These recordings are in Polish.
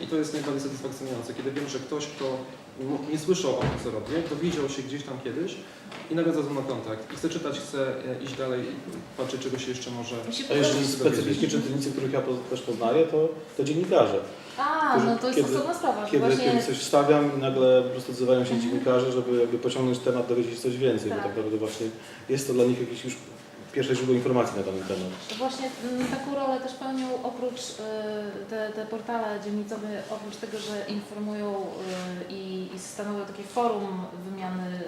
I to jest najbardziej satysfakcjonujące, kiedy wiem, że ktoś, kto nie słyszał o tym, co robię, dowiedział się gdzieś tam kiedyś i nagle zadzwonił na kontakt. I chce czytać, chce iść dalej, patrzeć, czego się jeszcze może... A jeżeli specyficznie czytelnicy, których ja po- też poznaję, to, to dziennikarze. A, no to jest Kiedy- osobna sprawa, Kiedy, właśnie... kiedy coś wstawiam i nagle po prostu odzywają się Mhm. dziennikarze, żeby jakby pociągnąć temat, dowiedzieć się coś więcej, bo Tak. tak naprawdę właśnie jest to dla nich jakieś już pierwsze źródło informacji na dany temat. To właśnie mm, taką rolę też pełnią oprócz y, te, te portale dzielnicowe, oprócz tego, że informują y, i, i stanowią takie forum wymiany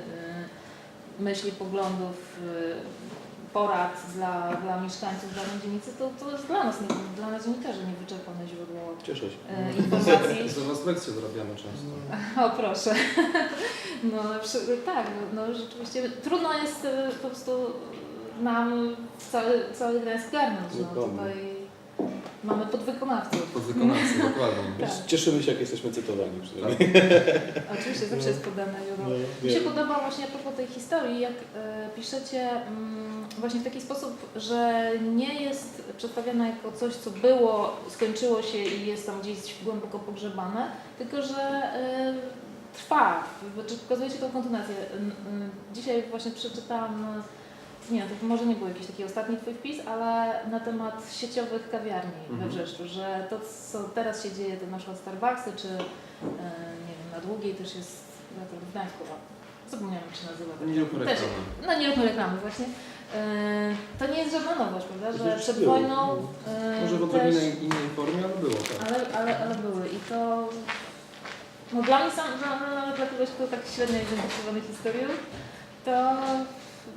y, myśli, poglądów, y, porad dla, dla mieszkańców danej dzielnicy, to, to jest dla nas, nie, dla nas dziennikarzy niewyczerpane źródło Cieszę się. y, informacji. Za was lekcje zarabiamy często. O proszę. No przy, tak, no, no rzeczywiście trudno jest y, po prostu nam cały, cały Gdańsk garnąć. No, Dokładnie. tutaj mamy podwykonawców. Podwykonawcy, dokładnie. Tak. Cieszymy się, jak jesteśmy cytowani przynajmniej. Oczywiście zawsze jest podane No, źródło. Mi się podoba właśnie a propos tej historii, jak e, piszecie mm, właśnie w taki sposób, że nie jest przedstawiana jako coś, co było, skończyło się i jest tam gdzieś głęboko pogrzebane, tylko że e, trwa, znaczy pokazujecie tą kontynuację. N- n- Dzisiaj właśnie przeczytałam, nie to może nie był jakiś taki ostatni Twój wpis, ale na temat sieciowych kawiarni we Mhm. Wrzeszczu, że to co teraz się dzieje, to na przykład Starbucksy, czy e, nie wiem, na Długiej też jest, ja to w Gdańsku zapomniałam się nazywa. Nie róbmy reklamy. No nie róbmy reklamy właśnie. E, to nie jest żadna nowość, prawda, że przed wojną e, Może w też, odrobinę innej formie, ale było, tak. ale, ale, ale były i to no dla mnie sam, dla, dla, kogoś, kto tak średnio zainteresowany historią, to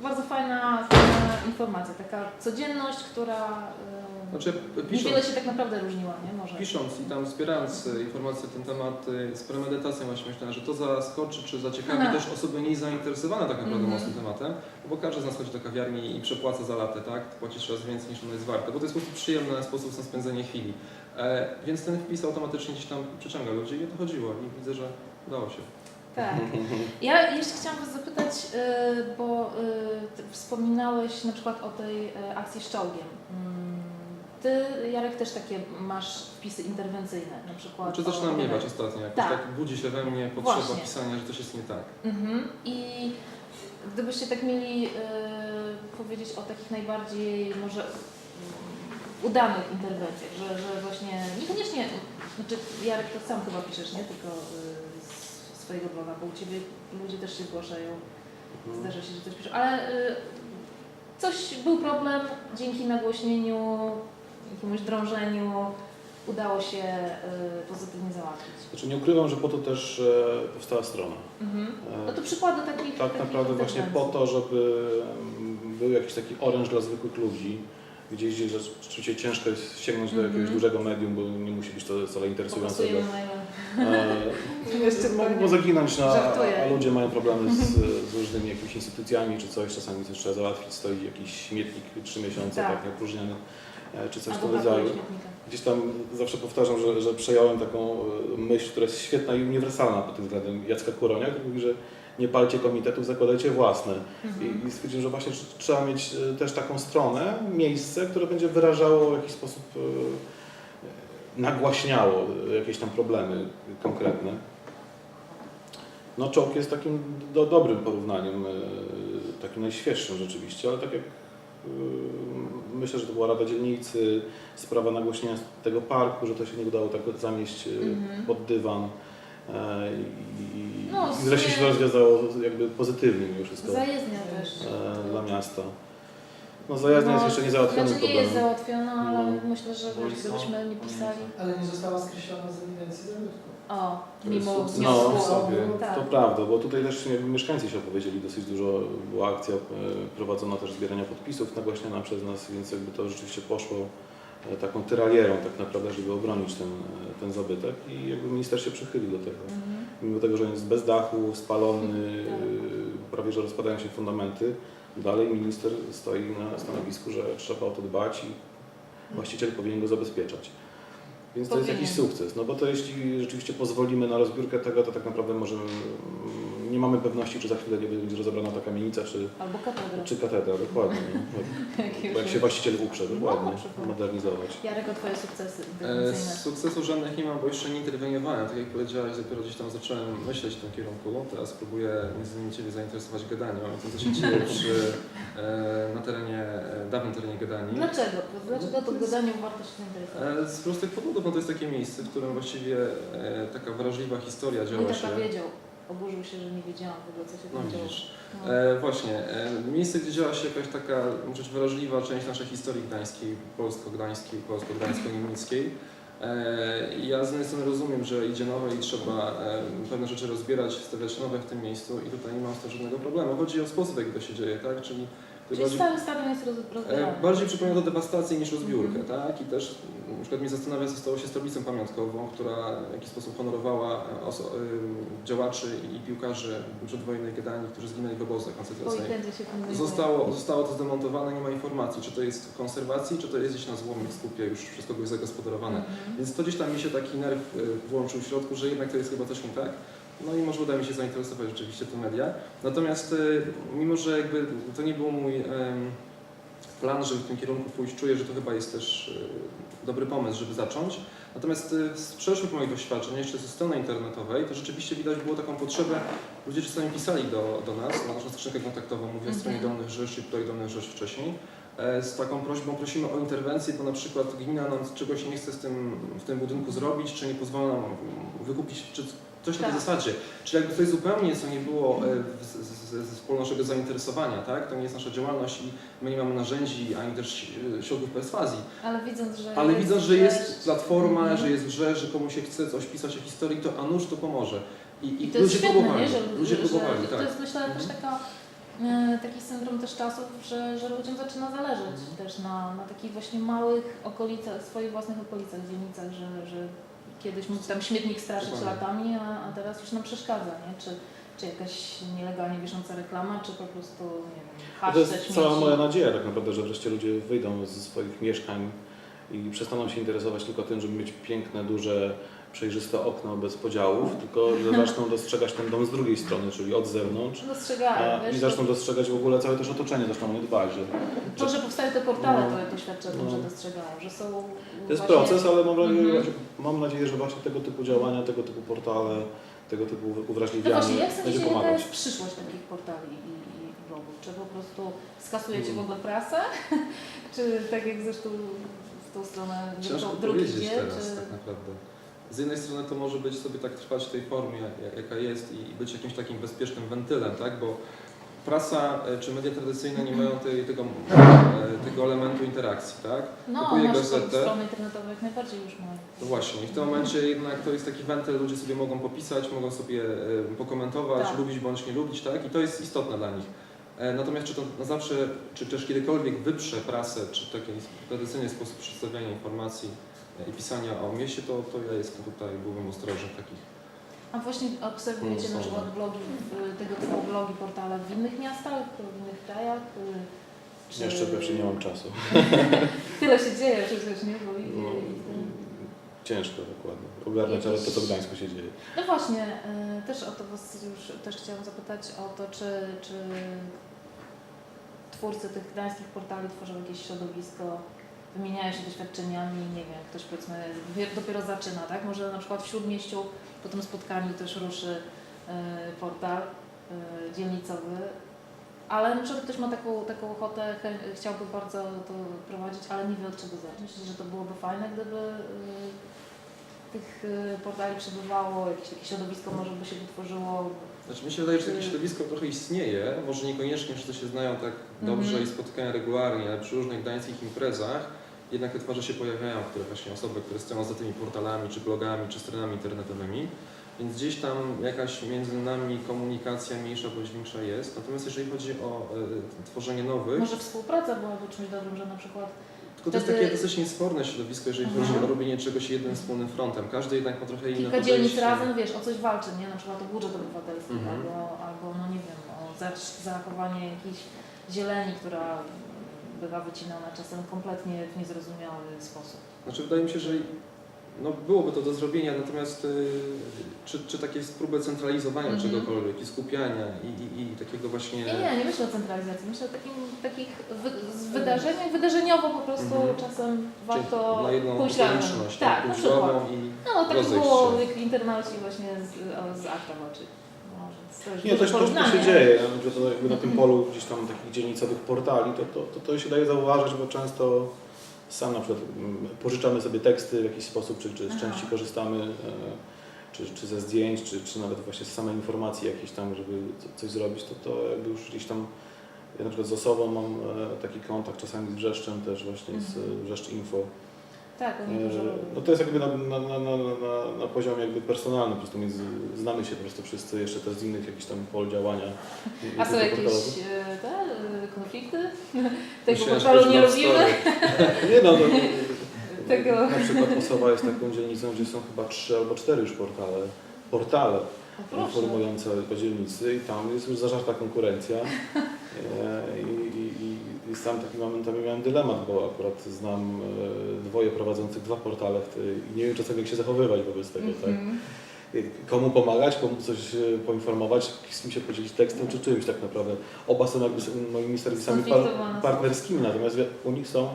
bardzo fajna, fajna informacja, taka codzienność, która Znaczy, niewiele pisząc, się tak naprawdę różniła, nie? Może. pisząc i tam wspierając e, informacje na ten temat e, z premedytacją właśnie myślałem, że to zaskoczy czy zaciekawi Aha. też osoby mniej zainteresowane tak naprawdę Mhm. mocnym tematem, bo każdy z nas chodzi do kawiarni i przepłaca za latę, tak? Płacisz coraz więcej niż ono jest warte, bo to jest po prostu przyjemny sposób na spędzenie chwili. E, więc ten wpis automatycznie gdzieś tam przyciąga ludzi i o to chodziło i widzę, że udało się. Tak. Ja jeszcze chciałam Was zapytać, y, bo y, wspominałeś na przykład o tej y, akcji z czołgiem. Mm, Ty, Jarek, też takie masz wpisy interwencyjne, na przykład. Czy o- zaczynam miewać ostatnio, jakoś Tak. tak. budzi się we mnie potrzeba Właśnie. pisania, że coś jest nie tak. Mhm. I gdybyście tak mieli powiedzieć o takich najbardziej może udanych interwencjach, że, że właśnie niekoniecznie, znaczy Jarek to sam chyba piszesz, nie? Tylko z swojego bloga, bo u Ciebie ludzie też się zgłaszają, zdarza się, że coś piszą, ale y, coś, był problem, dzięki nagłośnieniu, jakiemuś drążeniu udało się y, pozytywnie załatwić. Znaczy nie ukrywam, że po to też e, powstała strona. Mhm. E, No to przykłady takich Tak takich naprawdę właśnie po to, żeby mm, był jakiś taki oręż dla zwykłych ludzi, gdzieś, gdzie rzeczywiście ciężko jest sięgnąć do Mhm. jakiegoś dużego medium, bo nie musi być to wcale interesującego. E, Jeszcze Mogą pewnie. zaginąć, na, a ludzie mają problemy z, z różnymi jakimiś instytucjami czy coś, czasami coś trzeba załatwić, stoi jakiś śmietnik trzy miesiące, Tak. tak, opróżniony, e, czy coś w tym rodzaju. Gdzieś tam zawsze powtarzam, że, że przejąłem taką e, myśl, która jest świetna i uniwersalna pod tym względem Jacka Kuronia, który mówi, że nie palcie komitetów, zakładajcie własne. Mhm. I, I stwierdziłem, że właśnie tr- trzeba mieć e, też taką stronę, miejsce, które będzie wyrażało w jakiś sposób, e, nagłaśniało e, jakieś tam problemy konkretne. No czołg jest takim do, dobrym porównaniem, takim najświeższym rzeczywiście, ale tak jak myślę, że to była Rada Dzielnicy, sprawa nagłośnienia tego parku, że to się nie udało tak zamieść Mhm. pod dywan. I, No, i wreszcie się to rozwiązało jakby pozytywnie mimo wszystko Zajezdnia też. e, dla miasta. No zajazdnia jest jeszcze nie załatwiony Znaczy nie problem. jest załatwiona, ale No. myślę, że gdybyśmy nie pisali. Ale nie została skreślona z ewidencji zabytków. O, mimo sukces. No, wniosku. w sobie. Tak. To prawda, bo tutaj też jakby mieszkańcy się opowiedzieli dosyć dużo. Była akcja e, prowadzona też zbierania podpisów nagłaśniana przez nas, więc jakby to rzeczywiście poszło e, taką tyralierą tak naprawdę, żeby obronić ten, e, ten zabytek i jakby minister się przychylił do tego. Mhm. Mimo tego, że on jest bez dachu, spalony, Tak. prawie że rozpadają się fundamenty, dalej minister stoi na stanowisku, że trzeba o to dbać i właściciel powinien go zabezpieczać. Więc to jest jakiś sukces, no bo to jeśli rzeczywiście pozwolimy na rozbiórkę tego, to tak naprawdę możemy nie mamy pewności, czy za chwilę nie będzie rozebrana ta kamienica, czy, Albo katedra. czy katedra, dokładnie. No. Jak Bo jak się właściciel uprze, dokładnie, na przykład. modernizować. Jarek, o Twoje sukcesy E. Sukcesów żadnych nie mam, bo jeszcze nie interweniowałem. Tak jak powiedziałeś, dopiero gdzieś tam zacząłem myśleć w tym kierunku. Teraz próbuję między innymi Ciebie zainteresować gadaniem, o tym, co się dzieje przy, e, na terenie, e, dawnym terenie Gadani. Dlaczego? Dlaczego to gadaniem warto się zainteresować? E, Z prostych powodów, no to jest takie miejsce, w którym właściwie e, taka wrażliwa historia działa się. wiedział. Oburzył się, że nie wiedziałam w ogóle, co się No tam działo. widzisz. No. E, właśnie, e, miejsce, gdzie działa się jakaś taka rzecz wrażliwa część naszej historii gdańskiej, polsko-gdańskiej, polsko-gdańsko-niemieckiej. E, ja z jednej strony rozumiem, że idzie nowe i trzeba e, pewne rzeczy rozbierać, stawiać nowe w tym miejscu i tutaj nie mam z tym żadnego problemu. Chodzi o sposób, w jaki to się dzieje, tak? Czyli Czyli bardziej, cały stadion jest rozbierany. e, bardziej przypomina to dewastację niż rozbiórkę, Mhm. tak? I też na przykład mnie zastanawia, co stało się z tablicą pamiątkową, która w jakiś sposób honorowała e, e, działaczy i piłkarzy przedwojennej Gdański, którzy zginęli w obozach koncentracyjnych. Zostało, zostało to zdemontowane, nie ma informacji, czy to jest w konserwacji, czy to jest gdzieś na złomie w skupie, już wszystko było zagospodarowane. Mhm. Więc to gdzieś tam mi się taki nerw włączył w środku, że jednak to jest chyba coś nie tak. No i może uda mi się zainteresować rzeczywiście te media. Natomiast y, mimo, że jakby to nie był mój plan, żeby w tym kierunku pójść, czuję, że to chyba jest też y, dobry pomysł, żeby zacząć. Natomiast y, z przeszłych moich doświadczeń, jeszcze ze strony internetowej, to rzeczywiście widać było taką potrzebę, ludzie czasami pisali do, do nas, na naszą skrzynkę kontaktową, mówię o Mhm. stronie Dolnych Rzesz i projekt Dolnych Rzesz wcześniej, e, z taką prośbą prosimy o interwencję, bo na przykład gmina nam czegoś nie chce z tym, w tym budynku zrobić, czy nie pozwala nam wykupić, czy coś Tak. zasadzie. Czyli jakby coś zupełnie, co nie było e, w- z, z, z polu naszego zainteresowania, tak? To nie jest nasza działalność i my nie mamy narzędzi, ani też e, środków perswazji. Ale widząc, że Ale jest widząc, że jest platforma, Mhm. że jest grze, że komuś się chce coś pisać o historii, to a nuż to pomoże. I, I to jest ludzie świetne, próbowali. nie? Że, ludzie że, próbowali, że, tak. To jest myślę też Mhm. taka, e, taki syndrom też czasów, że, że ludziom zaczyna zależeć Mhm. też na, na takich właśnie małych okolicach, swoich własnych okolicach, dzielnicach, że, że kiedyś mógł tam śmietnik straszyć latami, a, a teraz już nam przeszkadza, nie? Czy, czy jakaś nielegalnie wisząca reklama, czy po prostu, nie wiem, To jest śmieci. cała moja nadzieja tak naprawdę, że wreszcie ludzie wyjdą ze swoich mieszkań i przestaną się interesować tylko tym, żeby mieć piękne, duże, przejrzyste okno bez podziałów, tylko że zaczną dostrzegać ten dom z drugiej strony, czyli od zewnątrz. Dostrzegają, A, wiesz, I zaczną dostrzegać w ogóle całe też otoczenie, zaczną o nie dbać. Że, to, że powstają te portale, No. to, świadczy o tym, No. że dostrzegają, że są to jest właśnie- proces, ale mam nadzieję, Mhm. mam nadzieję, że właśnie tego typu działania, tego typu portale, tego typu No uwrażliwianie właśnie, jak będzie jaka pomagać. jest przyszłość takich portali i, i blogów? Czy po prostu skasujecie w Mm. ogóle prasę? czy tak jak zresztą w tą stronę drugi idzie? teraz Czy... tak naprawdę. Z jednej strony to może być sobie tak trwać w tej formie, jak- jaka jest i być jakimś takim bezpiecznym wentylem, tak? Bo prasa e, czy media tradycyjne nie mają tej, tego, e, tego elementu interakcji, tak? No, Kupuję gazetę. strony internetowe jak najbardziej już mają. No właśnie, i w tym momencie jednak to jest taki wentyl, ludzie sobie mogą popisać, mogą sobie e, pokomentować, Tak. lubić bądź nie lubić, tak? I to jest istotne dla nich. Natomiast czy to na zawsze, czy też kiedykolwiek wyprze prasę, czy taki tradycyjny sposób przedstawiania informacji i pisania o mieście, to, to ja jestem tutaj, byłbym ostrożny w takich. A właśnie obserwujecie na przykład blogi, y, tego typu blogi, portale w innych miastach, w innych krajach? y, Czy... Jeszcze pewnie nie mam czasu. Tyle się dzieje przecież, nie? Bo No, ciężko dokładnie ogarniać, ale to co w Gdańsku się dzieje. No właśnie, y, też o to Was już też chciałam zapytać o to, czy, czy twórcy tych gdańskich portali tworzą jakieś środowisko, wymieniają się doświadczeniami, nie wiem, ktoś powiedzmy wie- dopiero zaczyna, tak? Może na przykład w Śródmieściu po tym spotkaniu też ruszy y, portal y, dzielnicowy, ale na przykład ktoś ma taką, taką ochotę, chciałby bardzo to prowadzić, ale nie wie od czego zacząć. Myślę, że to byłoby fajne, gdyby y, tych portali przebywało, jakieś takie środowisko może by się wytworzyło. Znaczy mi się wydaje, że takie środowisko trochę istnieje, może niekoniecznie wszyscy się znają tak dobrze Mhm. i spotykają regularnie, ale przy różnych gdańskich imprezach jednak te twarze się pojawiają, które właśnie osoby, które stoją za tymi portalami, czy blogami, czy stronami internetowymi. Więc gdzieś tam jakaś między nami komunikacja mniejsza bądź większa jest. Natomiast jeżeli chodzi o e, tworzenie nowych, Może współpraca byłaby czymś dobrym, że na przykład tylko to jest takie dosyć niesforne środowisko, jeżeli Mhm. chodzi o robienie czegoś jednym wspólnym frontem. Każdy jednak ma trochę inne kilka dzielnic razem, wiesz, o coś walczy, nie? Na przykład o budżet obywatelski Mhm. albo, albo, no nie wiem, o za- zachowanie jakiejś zieleni, która bywa wycinana czasem kompletnie w niezrozumiały sposób. Znaczy wydaje mi się, że no byłoby to do zrobienia, natomiast y, czy, czy takie próby centralizowania Mhm. czegokolwiek i skupiania i, i, i takiego właśnie... Nie, nie, nie myślę o centralizacji, myślę o takim, takich wy, z wydarzeniach, wydarzeniowo po prostu Mhm. czasem Czyli warto na jedną pójść razem. okoliczność, Tak, na przykład. i No, tak było jak internauci właśnie z, z akta oczy. Może. Nie, to, duże to, się dzieje, że to jakby na tym polu gdzieś tam takich dzielnicowych portali, to, to, to, to się daje zauważyć, bo często sam na przykład mm, pożyczamy sobie teksty w jakiś sposób, czy, czy z części korzystamy, e, czy, czy ze zdjęć, czy, czy nawet właśnie z samej informacji jakiejś tam, żeby co- coś zrobić, to, to jakby już gdzieś tam, ja na przykład z osobą mam e, taki kontakt czasami z Wrzeszczem też właśnie, z Mhm. Wrzeszcz Info, Tak, oni dużo E. No to jest jakby na, na, na, na, na, poziomie jakby personalnym, po prostu między, znamy się po prostu wszyscy jeszcze też z innych jakichś tam pol działania. A są jakieś e, te, e, konflikty? Tego portalu nie lubimy? Nie no, no Tego- na przykład Osowa jest taką dzielnicą, gdzie są chyba trzy albo cztery już portale, portale informujące o dzielnicy i tam jest już zażarta konkurencja. I, i, i, sam taki momentami miałem dylemat, bo akurat znam e, dwoje prowadzących dwa portale i nie wiem czasami jak się zachowywać wobec tego, tak? Mhm. komu pomagać, komu coś e, poinformować, z kim się podzielić tekstem czy czymś tak naprawdę. Oba są jakby moimi serwisami par partnerskimi, natomiast u nich są,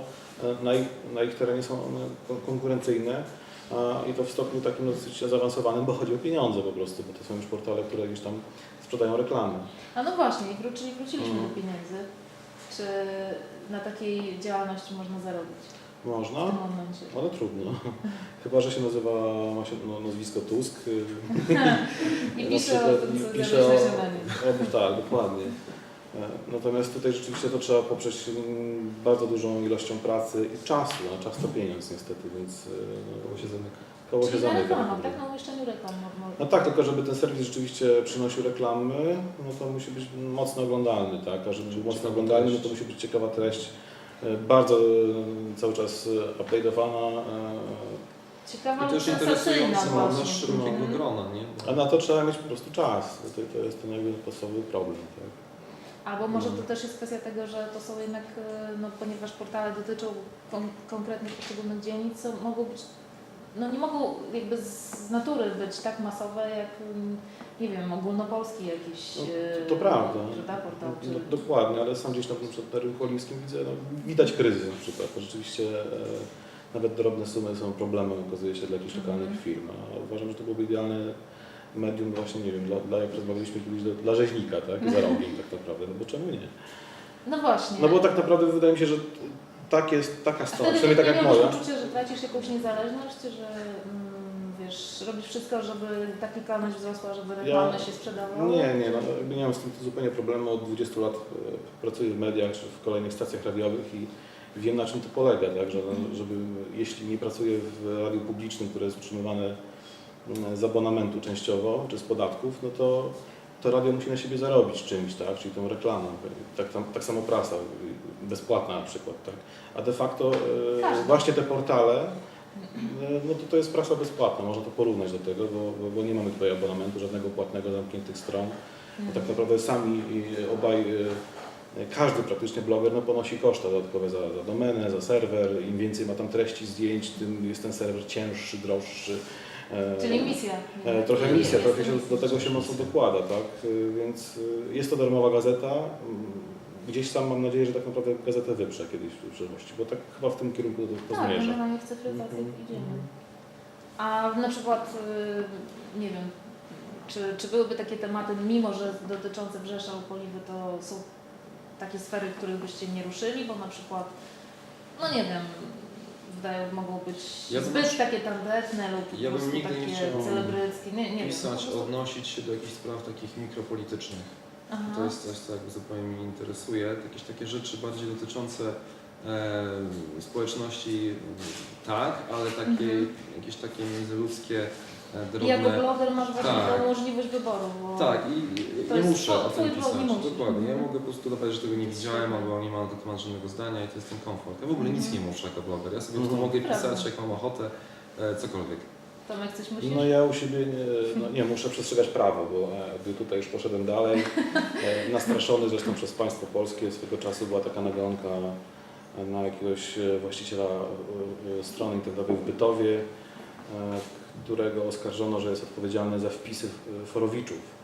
e, na ich, na ich terenie są one kon- konkurencyjne a, i to w stopniu takim dosyć zaawansowanym, bo chodzi o pieniądze po prostu, bo to są już portale, które gdzieś tam sprzedają reklamy. A no właśnie, i wrócili, wróciliśmy do pieniędzy. Czy na takiej działalności można zarobić w Można, tym momencie? ale trudno. Chyba, że się nazywa, ma się no, nazwisko Tusk. I Na pisze o tym, co pisze o-. O, tak, dokładnie. E, Natomiast tutaj rzeczywiście to trzeba poprzeć mm, bardzo dużą ilością pracy i czasu, a czas to pieniądz niestety, więc e, koło się zamyka. Koło się Czyli na zamyka. reklamach, tak? Na umieszczeniu reklam. mo- mo- No tak, tylko żeby ten serwis rzeczywiście przynosił reklamy, no to musi być mocno oglądalny, tak? A żeby był mocno Ciekawa oglądalny, no treść. to musi być ciekawa treść, e, bardzo e, cały czas e, update'owana, e, Ciekawa, I też sensacyjna interesujący mam na właśnie. szerokiego Mhm. grona, nie? a na to trzeba mieć po prostu czas. To, to jest ten jakby podstawowy problem, tak? Albo może to też jest kwestia tego, że to są jednak, e, no, ponieważ portale dotyczą kon konkretnych poszczególnych dzielnic, mogą być, no nie mogą jakby z natury być tak masowe jak, mm, nie wiem, ogólnopolski jakiś, No, e, to, to prawda. ta portal, czy... No, dokładnie, ale sam gdzieś na przykład na rynku oliwskim widzę, no, widać kryzys na przykład. To rzeczywiście e, nawet drobne sumy są problemem, okazuje się, dla jakichś Mhm. lokalnych firm. A uważam, że to byłoby idealne medium właśnie, nie wiem, dla, dla jak rozmawialiśmy kiedyś, dla, dla rzeźnika, tak? Za rogiem tak naprawdę, no bo czemu nie? No właśnie. No bo tak naprawdę wydaje mi się, że tak jest, taka strona, przynajmniej tak jak moja. Tracisz jakąś niezależność, że mm, wiesz, robisz wszystko, żeby ta klikalność wzrosła, żeby reklamy się sprzedawały? Nie, nie, no, jakby nie mam z tym zupełnie problemu. Od 20 lat e, pracuję w mediach czy w kolejnych stacjach radiowych i wiem na czym to polega, tak, że no, żeby, jeśli nie pracuję w radiu publicznym, które jest utrzymywane mm, z abonamentu częściowo czy z podatków, no to to radio musi na siebie zarobić czymś, tak, czyli tą reklamą. Tak, tam, tak samo prasa, bezpłatna na przykład, tak. A de facto e, Każdy. właśnie te portale, e, no to to jest prasa bezpłatna, można to porównać do tego, bo, bo, nie mamy tutaj abonamentu żadnego płatnego, zamkniętych stron. Bo tak naprawdę sami obaj, y, każdy praktycznie bloger no, ponosi koszta dodatkowe za, za domenę, za serwer. Im więcej ma tam treści, zdjęć, tym jest ten serwer cięższy, droższy. E, Czyli misja. e, Trochę misja, trochę się do tego się mocno dokłada, tak? Y, Więc jest to darmowa gazeta. Mm, Gdzieś sam mam nadzieję, że tak naprawdę gazetę wyprze kiedyś w przyszłości, bo tak chyba w tym kierunku to, to Tak, zmierza. generalnie w cyfryzację Mhm. idziemy. A na przykład, y, nie wiem, czy, czy byłyby takie tematy, mimo że dotyczące Brzesza lub Oliwy, to są takie sfery, których byście nie ruszyli, bo na przykład, no nie wiem, wydają, mogą być Ja bym- zbyt takie tandetne lub Ja bym nigdy nie takie chciał celebryckie, nie, nie wiem. Pisać, prostu- odnosić się do jakichś spraw takich mikropolitycznych. Aha. To jest coś, co jakby zupełnie mnie interesuje. Jakieś takie rzeczy bardziej dotyczące e, społeczności, tak, ale takie, Mhm. jakieś takie międzyludzkie, e, I jako drobne... bloger masz właśnie Tak. tą możliwość wyboru, bo Tak, i To nie muszę twój- o tym pisać. Dokładnie. Ja Mhm. mogę po prostu dodawać, że tego nie widziałem, albo nie mam na ten temat żadnego zdania i to jest ten komfort. Ja w ogóle nic Mhm. nie muszę jako bloger. Ja sobie Mhm. to mogę Prawda. pisać, jak mam ochotę, e, cokolwiek. Tomek coś musisz? No ja u siebie nie, no nie muszę przestrzegać prawa, bo e, jakby tutaj już poszedłem dalej. E, Nastraszony zresztą przez państwo polskie swego czasu była taka nagonka na jakiegoś e, właściciela strony internetowej w Bytowie. Którego oskarżono, że jest odpowiedzialny za wpisy forowiczów